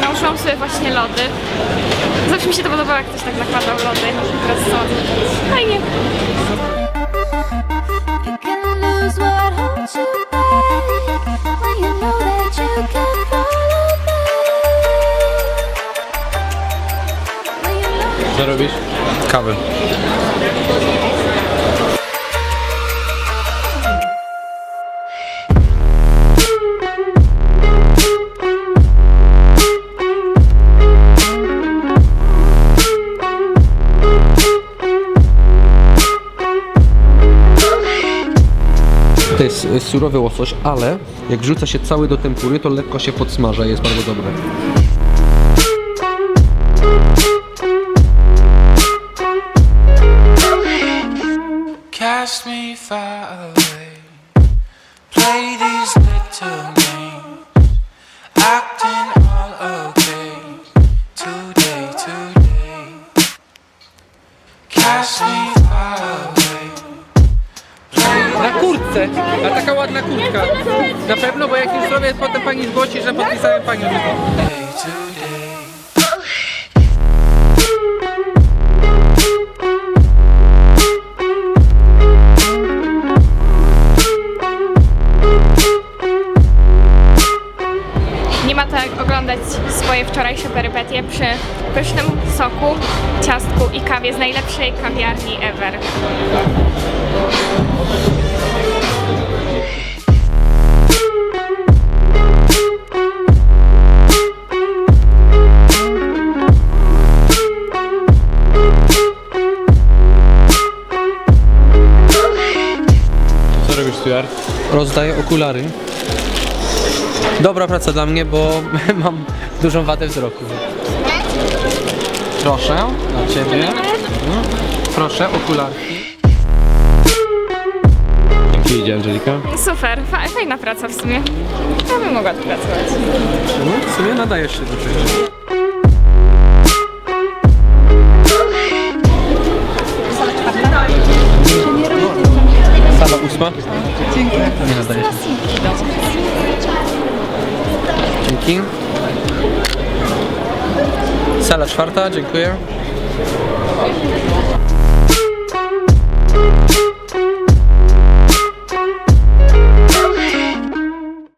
Nałożyłam sobie właśnie lody. Zawsze mi się to podobało, jak ktoś tak zakładał lody. Teraz są fajnie. Co robisz? Kawy. To jest e, surowy łosoś, ale jak wrzuca się cały do tempury, to lekko się podsmaża jest bardzo dobre. Cast me far away. Play these little games. Acting all okay. Today, today. Cast me Kurtce! A taka ładna kurtka. Na pewno, bo jak już zrobię, potem pani zgłosi, że podpisałem panią. Nie ma to jak oglądać swoje wczorajsze perypetie przy pysznym soku, ciastku i kawie z najlepszej kawiarni ever. Stuart? Rozdaję okulary. Dobra praca dla mnie, bo mam dużą wadę wzroku. Proszę, dla Ciebie. Proszę, okularki. Jak Ci idzie, Angelika? Super, fa- fajna praca w sumie. Ja bym mogła tu pracować. No, w sumie nadajesz się do czegoś. Ósma? Nie nadaje się. Dzięki. Sala czwarta, dziękuję.